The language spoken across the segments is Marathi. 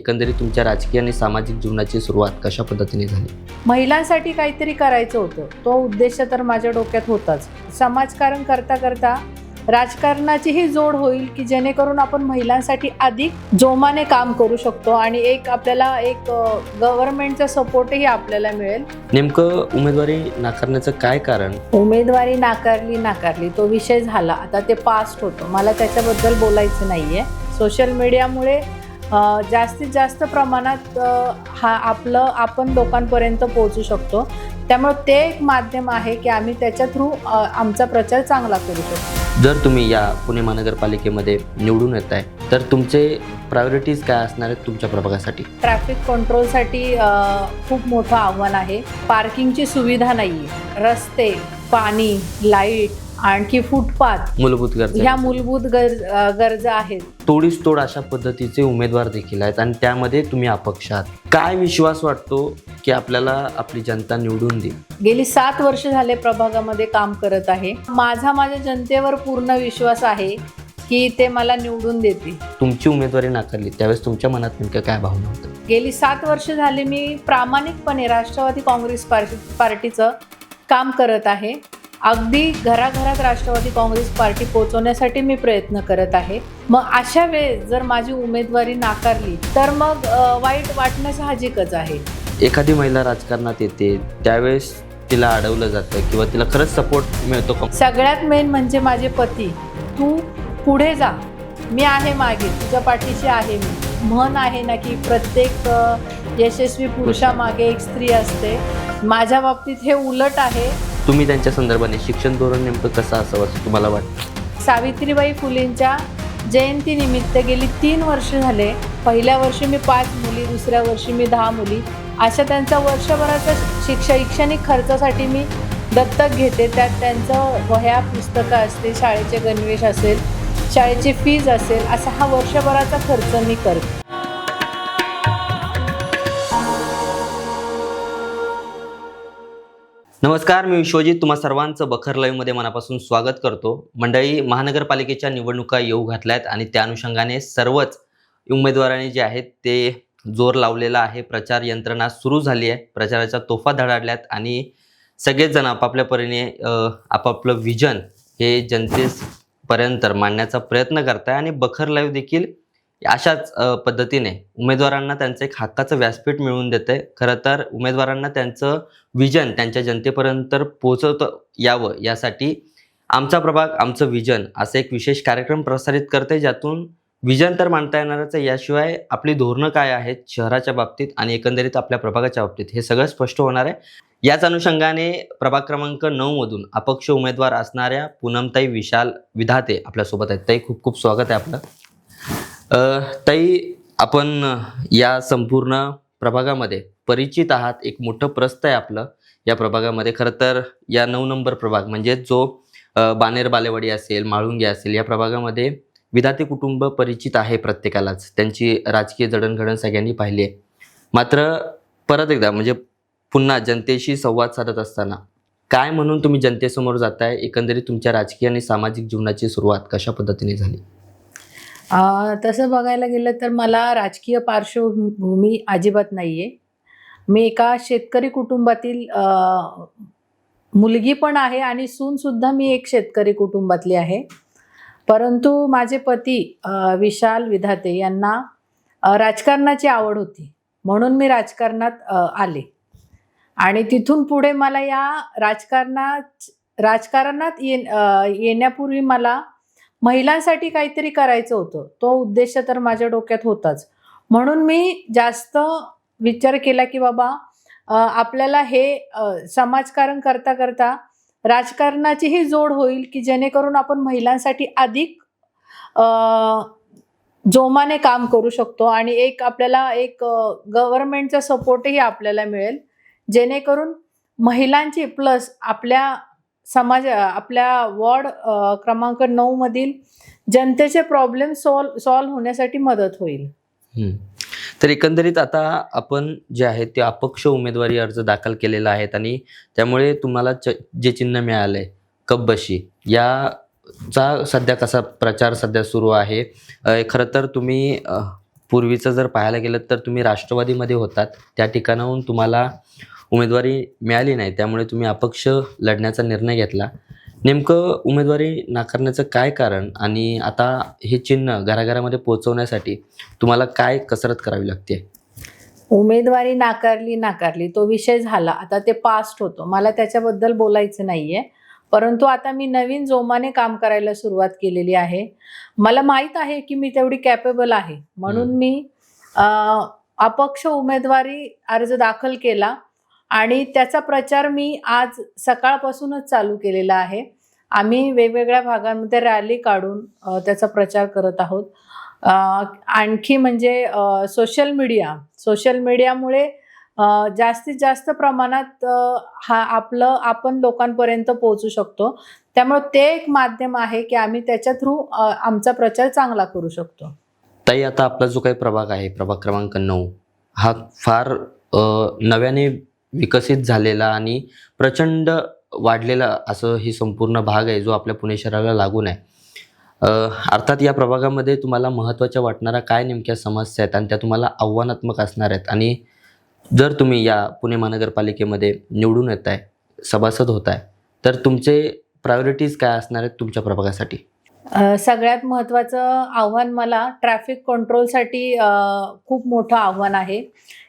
एकंदरीत तुमच्या राजकीय आणि सामाजिक जीवनाची सुरुवात कशा पद्धतीने झाली? महिलांसाठी काहीतरी करायचं होतं. तो उद्देश तर माझ्या डोक्यात होताच. समाजकारण करता करता राजकारणाचीही जोड होईल की जेणेकरून आपण महिलांसाठी अधिक जोमाने काम करू शकतो आणि एक आपल्याला एक गव्हर्नमेंटचा सपोर्टही आपल्याला मिळेल. नेमकं उमेदवारी नाकारण्याचं काय कारण? उमेदवारी नाकारली नाकारली. तो विषय झाला. आता ते पास्ट होतं. मला त्याच्याबद्दल बोलायचं नाही आहे सोशल मीडियामुळे जास्तीत जास्त प्रमाणात हा आपलं आपण लोकांपर्यंत पोहोचू शकतो. त्यामुळे ते एक माध्यम आहे की आम्ही त्याच्या थ्रू आमचा प्रचार चांगला करू शकतो जर तुम्ही या पुणे महानगरपालिकेमध्ये निवडून येत आहे तर तुमचे प्रायोरिटीज काय असणार आहेत तुमच्या प्रभागासाठी? ट्रॅफिक कंट्रोलसाठी खूप मोठं आव्हान आहे. पार्किंगची सुविधा नाही आहे रस्ते पाणी लाइट आणखी फुटपाथ मूलभूत ह्या गरजा मूलभूत गरज गरजा आहेत. तोडीस तोड अशा पद्धतीचे उमेदवार देखील आहेत आणि त्यामध्ये तुम्ही अपक्ष आहात. काय विश्वास वाटतो की आपल्याला आपली जनता निवडून देईल? गेली सात वर्ष झाले प्रभागामध्ये काम करत आहे. माझा माझ्या जनतेवर पूर्ण विश्वास आहे की ते मला निवडून देतील. तुमची उमेदवारी नाकारली त्यावेळेस तुमच्या मनात नेमकं काय भावना होतं गेली सात वर्ष झाले मी प्रामाणिकपणे राष्ट्रवादी काँग्रेस पार्टी पार्टीचं काम करत आहे. अगदी घराघरात राष्ट्रवादी काँग्रेस पार्टी पोहोचवण्यासाठी मी प्रयत्न करत आहे. मग अशा वेळेस जर माझी उमेदवारी नाकारली तर मग वाईट वाटणं साहजिकच आहे. एखादी महिला राजकारणात येते त्यावेळेस तिला अडवलं जातं किंवा तिला खरंच सपोर्ट मिळतो का? सगळ्यात मेन म्हणजे माझे पती तू पुढे जा. मी आहे मागे. तुझ्या पाठीशी आहे मी. म्हण आहे ना की प्रत्येक यशस्वी पुरुषामागे एक स्त्री असते. माझ्या बाबतीत हे उलट आहे. तुम्ही त्यांच्या संदर्भाने शिक्षण धोरण नेमकं कसं असावं असं तुम्हाला वाटतं? सावित्रीबाई फुलेंच्या जयंतीनिमित्त गेली तीन वर्ष झाले. पहिल्या वर्षी मी पाच मुली दुसऱ्या वर्षी मी दहा मुली. अशा त्यांचा वर्षभराचा शिक्षा शैक्षणिक खर्चासाठी मी दत्तक घेते. त्यात त्यांचं वह्या पुस्तकं असतील शाळेचे गणवेश असेल शाळेची फीज असेल असा हा वर्षभराचा खर्च मी करते. नमस्कार मी विश्वजित तुम्हा सर्वांचं बखर लाईव्हमध्ये मनापासून स्वागत करतो. मंडळी महानगरपालिकेच्या निवडणुका येऊ घातल्यात आणि त्या अनुषंगाने सर्वच उमेदवारांनी जे आहेत ते जोर लावलेला आहे. प्रचार यंत्रणा सुरू झाली आहे. प्रचाराच्या तोफा धडाडल्यात आणि सगळेच जण आपापल्या परीने आपापलं विजन हे जनतेपर्यंत मांडण्याचा प्रयत्न करत आहे आणि बखर लाईव्ह देखील अशाच पद्धतीने उमेदवारांना त्यांचं एक हक्काचं व्यासपीठ मिळवून देते. खरं तर उमेदवारांना त्यांचं विजन त्यांच्या जनतेपर्यंत पोहोचवतं यावं यासाठी आमचा प्रभाग आमचं विजन असं एक विशेष कार्यक्रम प्रसारित करते ज्यातून विजन तर मांडता येणारच आहे. याशिवाय आपली धोरणं काय आहेत शहराच्या बाबतीत आणि एकंदरीत आपल्या प्रभागाच्या बाबतीत हे सगळं स्पष्ट होणार आहे. याच अनुषंगाने प्रभाग क्रमांक नऊ मधून अपक्ष उमेदवार असणाऱ्या पूनमताई विशाल विधाते आपल्यासोबत आहेत. ताई खूप खूप स्वागत आहे आपलं. ताई आपण या संपूर्ण प्रभागामध्ये परिचित आहात. एक मोठं प्रस्त आहे आपलं या प्रभागामध्ये. खरं तर या नऊ नंबर प्रभाग म्हणजे जो बानेर बालेवाडी असेल माळुंगे असेल या प्रभागामध्ये विधाते कुटुंब परिचित आहे प्रत्येकालाच. त्यांची राजकीय जडणघडण सगळ्यांनी पाहिली आहे. मात्र परत एकदा म्हणजे पुन्हा जनतेशी संवाद साधत असताना काय म्हणून तुम्ही जनतेसमोर जाताय? एकंदरीत तुमच्या राजकीय आणि सामाजिक जीवनाची सुरुवात कशा पद्धतीने झाली? तसं बघायला गेलं तर मला राजकीय पार्श्वभूमी अजिबात नाही आहे मी एका शेतकरी कुटुंबातील मुलगी पण आहे आणि सूनसुद्धा मी एक शेतकरी कुटुंबातली आहे. परंतु माझे पती विशाल विधाते यांना राजकारणाची आवड होती. म्हणून मी राजकारणात आले. आणि तिथून पुढे मला या राजकारणात राजकारणात ये येण्यापूर्वी मला महिलांसाठी काहीतरी करायचं होतं. तो उद्देश तर माझ्या डोक्यात होताच. म्हणून मी जास्त विचार केला की बाबा आपल्याला हे समाजकारण करता करता राजकारणाचीही जोड होईल की जेणेकरून आपण महिलांसाठी अधिक जोमाने काम करू शकतो आणि एक आपल्याला एक गव्हर्नमेंटचा सपोर्टही आपल्याला मिळेल. जेणेकरून महिलांची प्लस आपल्या समाज आपल्या वॉर्ड क्रमांक नऊ मधील जनतेचे प्रॉब्लेम सॉल्व सॉल्व होण्यासाठी मदत होईल. तर एकंदरीत आता आपण जे आहे ते अपक्ष उमेदवारी अर्ज दाखल केलेला आहेत आणि त्यामुळे तुम्हाला च जे चिन्ह मिळालंय कब्बशी याचा सध्या कसा प्रचार सध्या सुरू आहे? खरं तर तुम्ही पूर्वीचं जर पाहायला गेलं तर तुम्ही राष्ट्रवादीमध्ये होतात. त्या ठिकाणाहून तुम्हाला उमेदवारी मिळाली नाही त्यामुळे तुम्ही अपक्ष लढण्याचा निर्णय घेतला. नेमकं उमेदवारी नाकारण्याचं काय कारण आणि आता हे चिन्ह घराघरामध्ये पोहोचवण्यासाठी तुम्हाला काय कसरत करावी लागते? उमेदवारी नाकारली नाकारली तो विषय झाला. आता ते पास्ट होतो. मला त्याच्याबद्दल बोलायचं नाहीये. परंतु आता मी नवीन जोमाने काम करायला सुरुवात केलेली आहे. मला माहीत आहे की मी तेवढी कॅपेबल आहे. म्हणून. मी अपक्ष उमेदवारी अर्ज दाखल केला. आणि त्याचा प्रचार मी आज सकाळपासूनच चालू केलेला आहे. आम्ही वेगवेगळ्या भागांमध्ये रॅली काढून त्याचा प्रचार करत आहोत. आणखी म्हणजे सोशल मीडिया सोशल मीडियामुळे जास्तीत जास्त प्रमाणात हा आपलं आपण लोकांपर्यंत पोहोचू शकतो. त्यामुळे ते एक माध्यम आहे की आम्ही त्याच्या थ्रू आमचा प्रचार चांगला करू शकतो. ताई आता आपला जो काही प्रभाग आहे प्रभाग क्रमांक नऊ हा फार नव्याने विकसित झालेला आणि प्रचंड वाढलेला असं ही संपूर्ण भाग आहे जो आपल्या पुणे शहराला लागून आहे. अर्थात या प्रभागामध्ये तुम्हाला महत्त्वाच्या वाटणाऱ्या काय नेमक्या समस्या आहेत आणि त्या तुम्हाला आव्हानात्मक असणार आहेत? आणि जर तुम्ही या पुणे महानगरपालिकेमध्ये निवडून येत आहे सभासद होत आहे तर तुमचे प्रायोरिटीज काय असणार आहेत तुमच्या प्रभागासाठी? सगळ्यात महत्त्वाचं आव्हान मला ट्रॅफिक कंट्रोलसाठी खूप मोठं आव्हान आहे.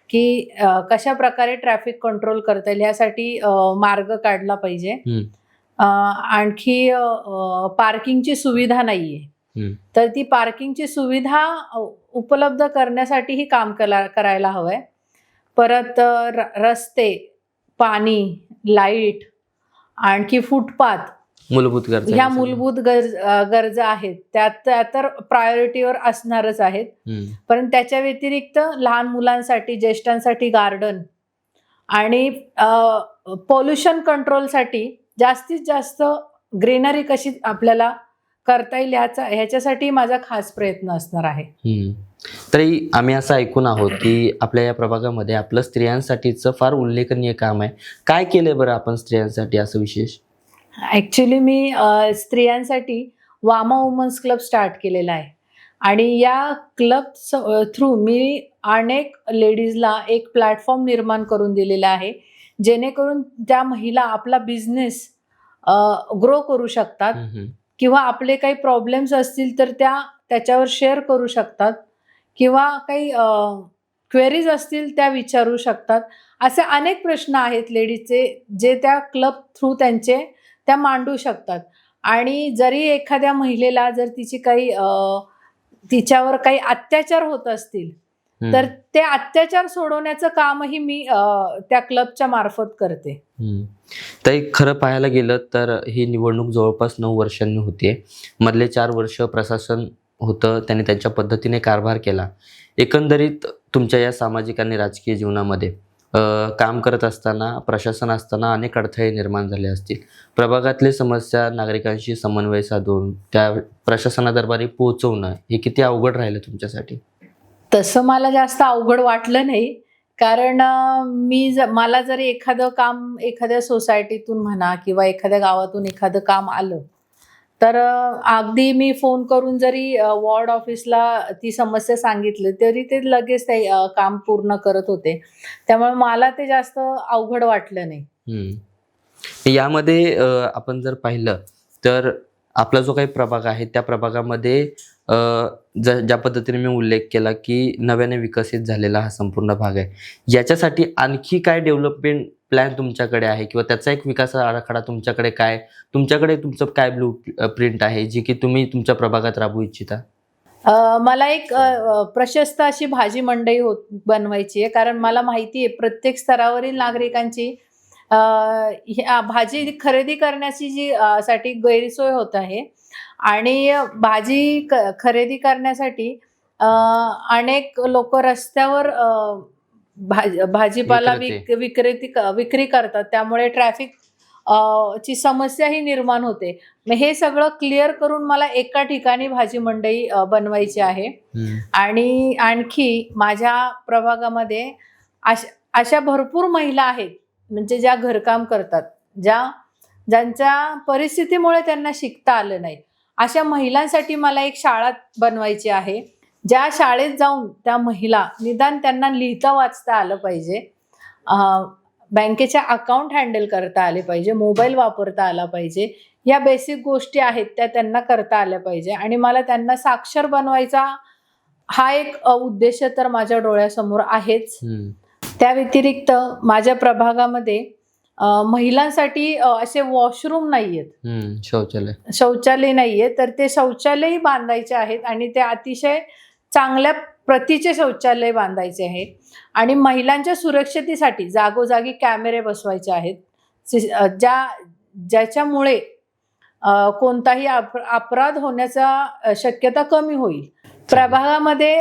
की कशा प्रकारे ट्रॅफिक कंट्रोल करता येईल यासाठी मार्ग काढला पाहिजे. आणखी पार्किंगची सुविधा नाही आहे हम्म. तर ती पार्किंगची सुविधा उपलब्ध करण्यासाठीही काम करायला हवं आहे परत रस्ते पाणी लाइट आणखी फुटपाथ मूलभूत गरजा ह्या. मूलभूत गरज गरजा आहेत त्या तर प्रायोरिटीवर असणारच आहेत. पण त्याच्या व्यतिरिक्त लहान मुलांसाठी ज्येष्ठांसाठी गार्डन आणि पोल्युशन कंट्रोलसाठी जास्तीत जास्त ग्रीनरी कशी आपल्याला करता येईल ह्याचा ह्याच्यासाठी माझा खास प्रयत्न असणार आहे. तरी आम्ही असं ऐकून आहोत की आपल्या या प्रभागामध्ये आपलं स्त्रियांसाठीचं फार उल्लेखनीय काम आहे काय केलंय बरं आपण स्त्रियांसाठी असं विशेष ॲक्च्युली मी स्त्रियांसाठी वामा वुमन्स क्लब स्टार्ट केलेला आहे. आणि या क्लब थ्रू मी अनेक लेडीजला एक प्लॅटफॉर्म निर्माण करून दिलेला आहे. जेणेकरून त्या महिला आपला बिझनेस ग्रो करू शकतात. किंवा आपले काही प्रॉब्लेम्स असतील तर त्या त्याच्यावर शेअर करू शकतात. किंवा काही क्वेरीज असतील त्या विचारू शकतात. असे अनेक प्रश्न आहेत लेडीजचे जे त्या क्लब थ्रू त्यांचे त्या मांडू शकतात आणि जरी एखाद्या महिलेला जर तिची काही तिच्यावर काही अत्याचार होत असतील. तर ते अत्याचार सोडवण्याचं कामही मी त्या क्लबच्या मार्फत करते. ताई खरं पाहायला गेलं तर ही निवडणूक जवळपास नऊ वर्षांनी होतीये मधले चार वर्ष प्रशासन होतं त्यांनी त्यांच्या पद्धतीने कारभार केला एकंदरीत तुमच्या या सामाजिक आणि राजकीय जीवनामध्ये काम करत असताना प्रशासन असताना अनेक अडथळे निर्माण झाले असतील. प्रभागातले समस्या नागरिकांशी समन्वय साधून त्या प्रशासनादरबारी पोहोचवणं हे किती अवघड राहिलं तुमच्यासाठी? तसं मला जास्त अवघड वाटलं नाही. कारण मी ज मला जरी एखादं काम एखाद्या सोसायटीतून म्हणा किंवा एखाद्या गावातून एखादं काम आलं तर अगदी मी फोन करून जरी वॉर्ड ऑफिसला ती समस्या सांगितली तरी ते लगेच ते काम पूर्ण करत होते. त्यामुळे मला ते जास्त अवघड वाटलं नाही. यामध्ये आपण जर पाहिलं तर आपला जो काही प्रभाग आहे त्या प्रभागामध्ये ज ज्या पद्धतीने मी उल्लेख केला की नव्याने विकसित झालेला हा संपूर्ण भाग आहे. याच्यासाठी आणखी काय डेव्हलपमेंट प्लॅन तुमच्याकडे आहे किंवा त्याचा एक विकास आराखडा तुमच्याकडे काय? तुमच्याकडे तुमचं काय ब्लू प्रिंट uh, आहे जी की तुम्ही तुमच्या प्रभागात राबवू इच्छिता? मला एक प्रशस्त अशी भाजी मंडई होत बनवायची आहे. कारण मला माहिती आहे प्रत्येक स्तरावरील नागरिकांची ह्या भाजी खरेदी करण्याची जी साठी गैरसोय होत आहे. आणि भाजी क- खरेदी करण्यासाठी अनेक लोक रस्त्यावर भाज भाजीपाला विक्रेते. विक विक्रेती विक्री करतात. त्यामुळे ट्रॅफिक ची समस्या ही निर्माण होते. मग हे सगळं क्लिअर करून मला एका ठिकाणी भाजी मंडई बनवायची आहे. आणि आणखी माझ्या प्रभागामध्ये अशा अशा भरपूर महिला आहेत म्हणजे ज्या घरकाम करतात ज्या ज्यांच्या परिस्थितीमुळे त्यांना शिकता आलं नाही. अशा महिलांसाठी मला एक शाळा बनवायची आहे. ज्या शाळेत जाऊन त्या महिला निदान त्यांना लिहिता वाचता आलं पाहिजे. बँकेच्या अकाउंट हँडल करता आले पाहिजे मोबाईल वापरता आला पाहिजे. या बेसिक गोष्टी आहेत त्या त्यांना करता आल्या पाहिजे. आणि मला त्यांना साक्षर बनवायचा हा एक उद्देश तर माझ्या डोळ्यासमोर आहेच. त्या व्यतिरिक्त माझ्या प्रभागामध्ये महिलांसाठी असे वॉशरूम नाही आहेत हम्म. शौचालय. शौचालय नाहीये तर ते शौचालयही बांधायचे आहेत आणि ते अतिशय चांगल्या प्रतीचे शौचालय बांधायचे आहेत आणि महिलांच्या सुरक्षतेसाठी जागोजागी कॅमेरे बसवायचे आहेत. ज्या ज्याच्यामुळे कोणताही अप अपराध होण्याचा शक्यता कमी होईल. प्रभागामध्ये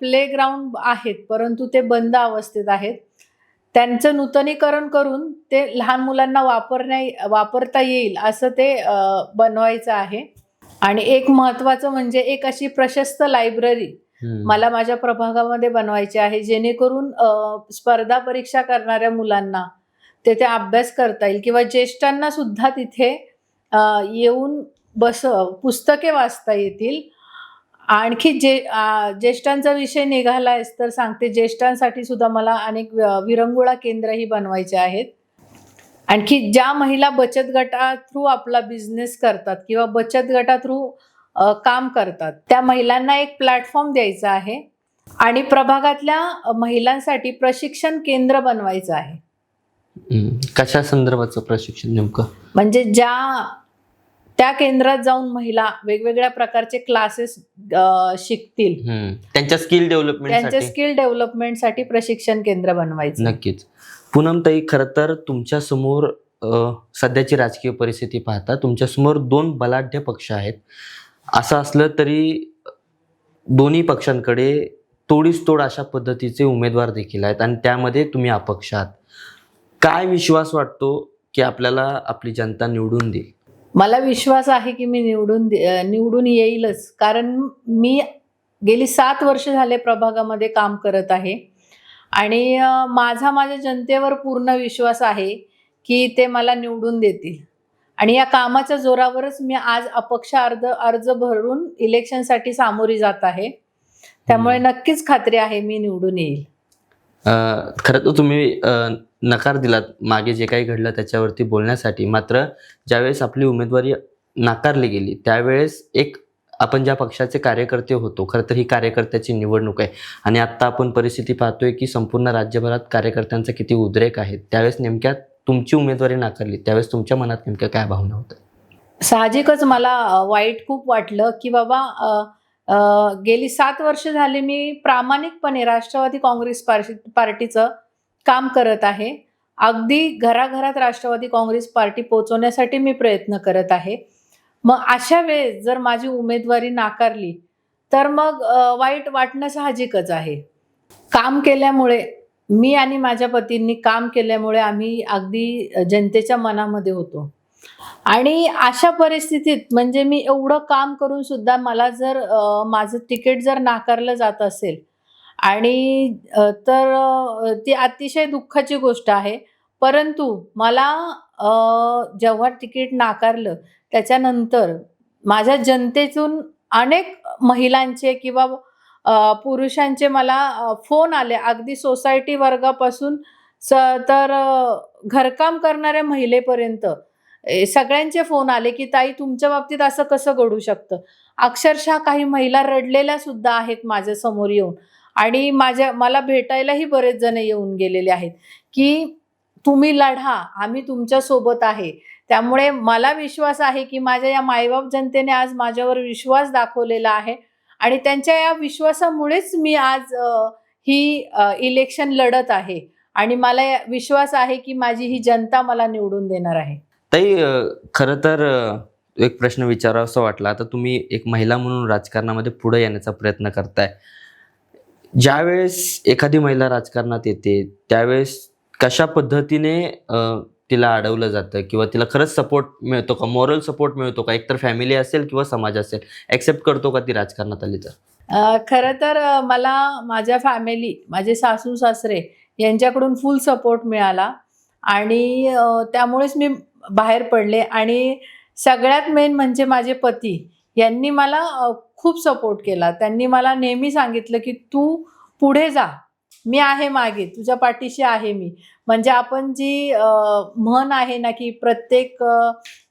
प्लेग्राऊंड आहेत परंतु ते बंद अवस्थेत आहेत. त्यांचं नूतनीकरण करून ते लहान मुलांना वापरण्या वापरता येईल असं ते बनवायचं आहे. आणि एक महत्त्वाचं म्हणजे एक अशी प्रशस्त लायब्ररी मला माझ्या प्रभागामध्ये बनवायचे आहे जेणेकरून स्पर्धा परीक्षा करणाऱ्या मुलांना तेथे अभ्यास करता येईल किंवा ज्येष्ठांना सुद्धा तिथे येऊन बस पुस्तके वाचता येतील. आणखी जे ज्येष्ठांचा विषय निघाला आहेस तर सांगते ज्येष्ठांसाठी सुद्धा मला अनेक विरंगुळा केंद्रही बनवायचे आहेत. आणखी ज्या महिला बचत गटा थ्रू आपला बिझनेस करतात किंवा बचत गटा थ्रू काम करतात. त्या महिलांना एक प्लॅटफॉर्म द्यायचा आहे आणि प्रभागातल्या महिलांसाठी प्रशिक्षण केंद्र बनवायचं आहे. कशा संदर्भाचं प्रशिक्षण नेमकं? म्हणजे ज्या त्या केंद्रात जाऊन महिला वेगवेगळ्या प्रकारचे क्लासेस शिकतील. त्यांच्या स्किल त्यांच्या डेव्हलपमेंटसाठी स्किल डेव्हलपमेंटसाठी प्रशिक्षण केंद्र बनवायचं. नक्कीच. पूनमताई खरं तर तुमच्यासमोर सध्याची राजकीय परिस्थिती पाहता तुमच्यासमोर दोन बलाढ्य पक्ष आहेत. असं असलं तरी दोन्ही पक्षांकडे तोडीस तोड अशा पद्धतीचे उमेदवार देखील आहेत आणि त्यामध्ये तुम्ही अपक्ष आहात. काय विश्वास वाटतो की आपल्याला आपली जनता निवडून देईल? मला विश्वास आहे की मी निवडून दे- निवडून येईलच. कारण मी गेली सात वर्ष झाले प्रभागामध्ये काम करत आहे. आणि माझा माझ्या जनतेवर पूर्ण विश्वास आहे की ते मला निवडून देतील. आणि या कामाच्या जोरावरच मी आज अपक्ष अर्ज अर्ज भरून इलेक्शनसाठी सामोरी जात आहे. त्यामुळे. नक्कीच खात्री आहे मी निवडून येईल. खरं तर तुम्ही नकार दिलात मागे जे काही घडलं त्याच्यावरती बोलण्यासाठी. मात्र ज्यावेळेस आपली उमेदवारी नाकारली गेली त्यावेळेस एक आपण ज्या पक्षाचे कार्यकर्ते होतो खरं तर ही कार्यकर्त्याची निवडणूक आहे. आणि आत्ता आपण परिस्थिती पाहतोय की संपूर्ण राज्यभरात कार्यकर्त्यांचा किती उद्रेक आहे त्यावेळेस नेमक्या तुमची उमेदवारी नाकारली त्यावेळेस तुमच्या मनात नेमक्या काय भावना होत्या? साहजिकच मला वाईट खूप वाटलं की बाबा गेली सात वर्ष झाली मी प्रामाणिकपणे राष्ट्रवादी काँग्रेस पार्टी पार्टीचं काम करत आहे. अगदी घराघरात राष्ट्रवादी काँग्रेस पार्टी पोचवण्यासाठी मी प्रयत्न करत आहे. मग अशा वेळेस जर माझी उमेदवारी नाकारली तर मग वाईट वाटणं साहजिकच आहे. काम केल्यामुळे मी आणि माझ्या पतींनी काम केल्यामुळे आम्ही अगदी जनतेच्या मनामध्ये होतो. आणि अशा परिस्थितीत म्हणजे मी एवढं काम करून सुद्धा मला जर माझं तिकीट जर नाकारलं जात असेल आणि तर ती अतिशय दुःखाची गोष्ट आहे. परंतु मला जेव्हा तिकीट नाकारलं त्याच्यानंतर माझ्या जनतेतून अनेक महिलांचे किंवा पुरुषांचे मला फोन आले. अगदी सोसायटी वर्गापासून स तर घरकाम करणाऱ्या महिलेपर्यंत ए, सगळ्यांचे फोन आले की ताई तुमच्या बाबतीत असं कसं घडू शकतं? अक्षरशः काही महिला रडलेल्या सुद्धा आहेत माझ्यासमोर येऊन. आणि माझ्या मला भेटायलाही बरेच जण येऊन गेलेले आहेत की तुम्ही लढा. आम्ही तुमच्यासोबत आहे. त्यामुळे मला विश्वास आहे की माझ्या या मायबाप जनतेने आज माझ्यावर विश्वास दाखवलेला आहे. आणि त्यांच्या या विश्वासामुळेच मी आज ही इलेक्शन लढत आहे. आणि मला या- विश्वास आहे की माझी ही जनता मला निवडून देणार आहे. ताई खरं तर एक प्रश्न विचारावासा वाटला. आता तुम्ही एक महिला म्हणून राजकारणामध्ये पुढे येण्याचा प्रयत्न करताय. ज्यावेळेस एखादी महिला राजकारणात येते त्यावेळेस कशा पद्धतीने तिला अडवलं जातं किंवा तिला खरंच सपोर्ट मिळतो का? मॉरल सपोर्ट मिळतो का? एकतर फॅमिली असेल किंवा समाज असेल ॲक्सेप्ट करतो का ती राजकारणात आली तर? खरं तर मला माझ्या फॅमिली माझे सासू सासरे यांच्याकडून फुल सपोर्ट मिळाला आणि त्यामुळेच मी बाहेर पडले आणि सगळ्यात मेन म्हणजे माझे पती यांनी मला खूप सपोर्ट केला. त्यांनी मला नेहमी सांगितलं की तू पुढे जा. मी आहे मागे. तुझ्या पाठीशी आहे मी. म्हणजे आपण जी म्हण आहे ना की प्रत्येक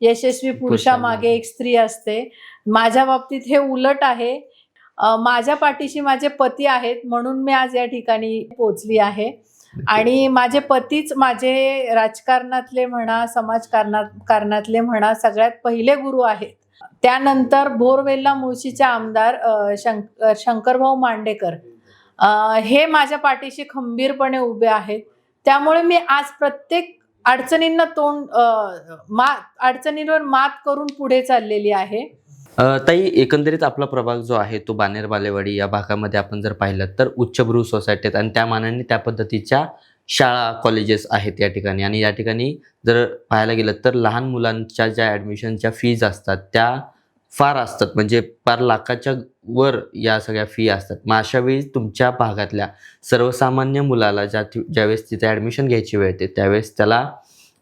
यशस्वी पुरुषामागे एक स्त्री असते माझ्या बाबतीत हे उलट आहे. माझ्या पाठीशी माझे पती आहेत म्हणून मी आज या ठिकाणी पोचली आहे. आणि माझे पतीच माझे राजकारणातले म्हणा समाजकारणातले कारणातले म्हणा सगळ्यात पहिले गुरु आहेत. त्यानंतर बोरवेल्ला मुळशीचे आमदार शंक शंकरभाऊ मांडेकर. हे माझ्या पाठीशी खंबीरपणे उभे आहेत. त्यामुळे मी आज प्रत्येक अडचणींना तोंड मा अडचणींवर मात करून पुढे चाललेली आहे. ताई एकंदरीत आपला प्रभाग जो आहे तो बानेर बालेवाडी या भागामध्ये आपण जर पाहिलं तर उच्चभ्रू सोसायटीत आणि त्या मानाने त्या पद्धतीच्या शाळा कॉलेजेस आहेत या ठिकाणी. आणि या ठिकाणी जर पाहायला गेलं तर लहान मुलांच्या ज्या ॲडमिशनच्या फीज असतात त्या फार असतात. म्हणजे फार लाखाच्या वर या सगळ्या फी असतात. मग अशा वेळी तुमच्या भागातल्या सर्वसामान्य मुलाला ज्या ज्यावेळेस तिथे ॲडमिशन घ्यायची वेळ येते त्यावेळेस त्याला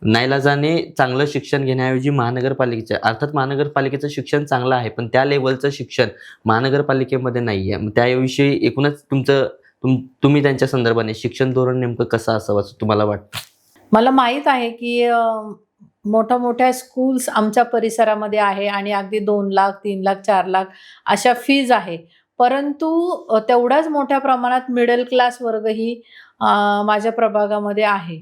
नाईलाजाने चांगलं शिक्षण घेण्याऐवजी महानगरपालिकेचं अर्थात महानगरपालिकेचं शिक्षण चांगलं आहे पण त्या लेवलचं शिक्षण महानगरपालिकेमध्ये नाही आहे मग त्याविषयी एकूणच तुमचं तुम तुम्ही त्यांच्या संदर्भाने शिक्षण धोरण नेमकं कसं असावं असं तुम्हाला वाटतं? मला माहीत आहे की मोठ्या मोठ्या स्कूल्स आमच्या परिसरामध्ये आहे आणि अगदी दोन लाख तीन लाख चार लाख अशा फीज आहे. परंतु तेवढ्याच मोठ्या प्रमाणात मिडल क्लास वर्गही माझ्या प्रभागामध्ये आहे.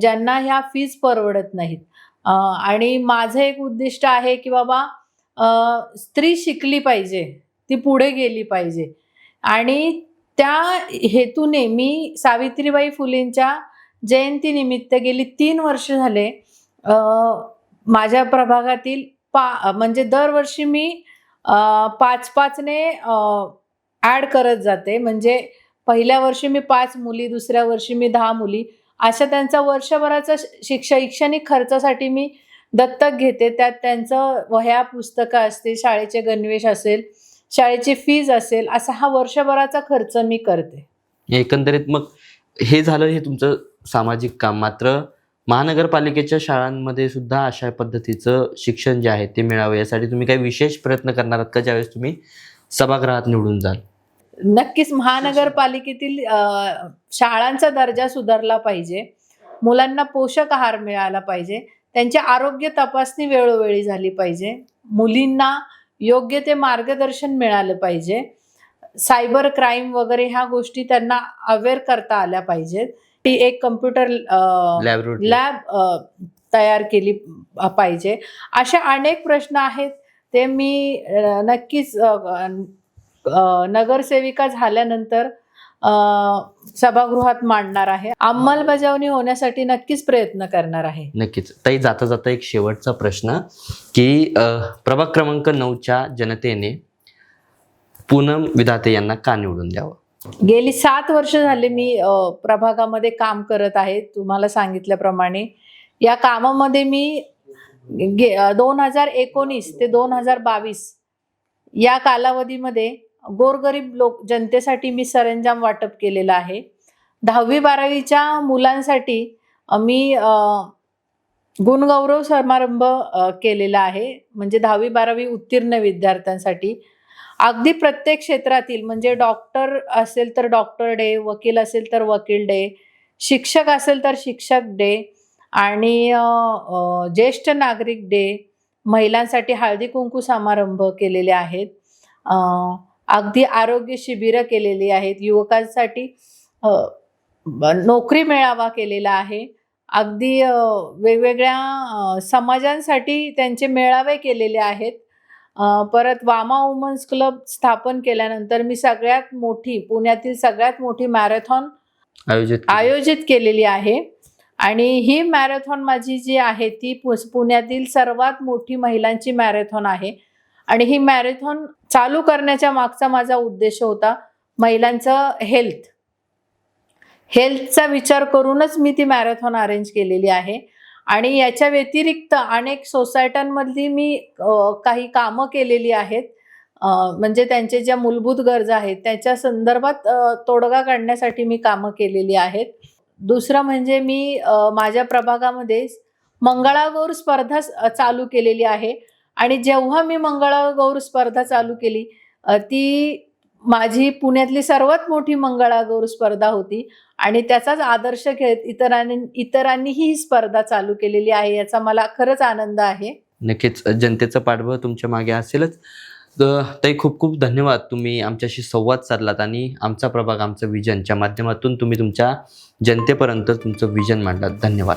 ज्यांना ह्या फीज परवडत नाहीत. आणि माझं एक उद्दिष्ट आहे की बाबा स्त्री शिकली पाहिजे ती पुढे गेली पाहिजे. आणि त्या हेतूने मी सावित्रीबाई फुलेंच्या जयंतीनिमित्त गेली तीन वर्ष झाले. माझ्या प्रभागातील पा म्हणजे दरवर्षी मी पाच पाचने ॲड करत जाते. म्हणजे पहिल्या वर्षी मी पाच मुली दुसऱ्या वर्षी मी दहा मुली. अशा त्यांचा वर्षभराचा शिक्षा शिक्ष शैक्षणिक खर्चासाठी मी दत्तक घेते. त्यात त्यांचं वह्या पुस्तकं असतील शाळेचे गणवेश असेल शाळेची फीज असेल असा हा वर्षभराचा खर्च मी करते. एकंदरीत मग हे झालं हे तुमचं सामाजिक काम. मात्र महानगरपालिकेच्या शाळांमध्ये सुद्धा अशा पद्धतीचं शिक्षण जे आहे ते मिळावं यासाठी तुम्ही काही विशेष प्रयत्न करणार आहात का ज्यावेळेस तुम्ही सभागृहात निवडून जाल? नक्कीच महानगरपालिकेतील शाळांचा दर्जा सुधारला पाहिजे. मुलांना पोषक आहार मिळाला पाहिजे. त्यांची आरोग्य तपासणी वेळोवेळी झाली पाहिजे. मुलींना योग्य ते मार्गदर्शन मिळालं पाहिजे. सायबर क्राईम वगैरे ह्या गोष्टी त्यांना अवेअर करता आल्या पाहिजेत. ती एक कम्प्युटर लॅब तयार केली पाहिजे. अशा अनेक प्रश्न आहेत. ते मी नक्कीच नगरसेविका झाल्यानंतर सभागृहात मांडणार आहे. अंमलबजावणी होण्यासाठी नक्कीच प्रयत्न करणार आहे. नक्कीच. ताई जाता जाता एक शेवटचा प्रश्न की प्रभाग क्रमांक नऊच्या जनतेने पूनम विधाते यांना का निवडून द्यावं? गेली सात वर्ष झाले मी प्रभागामध्ये काम करत आहे तुम्हाला सांगितल्याप्रमाणे. या कामामध्ये मी दोन हजार एकोणीस ते दोन हजार बावीस या कालावधीमध्ये गोरगरीब लोक जनतेसाठी मी सरंजाम वाटप केलेलं आहे. दहावी बारावीच्या मुलांसाठी मी गुणगौरव समारंभ केलेला आहे. म्हणजे दहावी बारावी उत्तीर्ण विद्यार्थ्यांसाठी. अगदी प्रत्येक क्षेत्रातील म्हणजे डॉक्टर असेल तर डॉक्टर डे वकील असेल तर वकील डे शिक्षक असेल तर शिक्षक डे आणि ज्येष्ठ नागरिक डे महिलांसाठी हळदी कुंकू समारंभ केलेले आहेत. अगदी आरोग्य शिबिरं केलेली आहेत. युवकांसाठी नोकरी मेळावा केलेला आहे. अगदी वेगवेगळ्या समाजांसाठी त्यांचे मेळावे केलेले आहेत. परत वामा वुमन्स क्लब स्थापन केल्यानंतर मी सगळ्यात मोठी पुण्यातील सगळ्यात मोठी मॅरेथॉन आयोजित. आयोजित केलेली आहे. आणि ही मॅरेथॉन माझी जी आहे ती पु- पुण्यातील सर्वात मोठी महिलांची मॅरेथॉन आहे. आणि ही मॅरेथॉन चालू करण्याच्या मागचा माझा उद्देश होता महिलांचं हेल्थ. हेल्थचा विचार करूनच मी ती मॅरेथॉन अरेंज केलेली आहे. आणि याच्या व्यतिरिक्त अनेक सोसायट्यांमधली मी काही कामं केलेली आहेत. म्हणजे त्यांचे ज्या मूलभूत गरजा आहेत त्याच्या संदर्भात तोडगा काढण्यासाठी मी कामं केलेली आहेत. दुसरं म्हणजे मी माझ्या प्रभागामध्ये मंगळागौर स्पर्धा स- चालू केलेली आहे. आणि जेव्हा मी मंगळागौर स्पर्धा चालू केली ती माझी पुण्यातली सर्वात मोठी मंगळागौर स्पर्धा होती आणि त्याचाच आदर्श घेत इतरांनी इतरांनीही ही स्पर्धा चालू केलेली आहे याचा मला खरंच आनंद आहे. नक्कीच जनतेचं पाठबळ तुमच्या मागे असेलच. तर ताई खूप खूप धन्यवाद तुम्ही आमच्याशी संवाद साधलात आणि आमचा प्रभाग आमचं विजनच्या माध्यमातून तुम्ही तुमच्या जनतेपर्यंत तुमचं विजन मांडलात. धन्यवाद.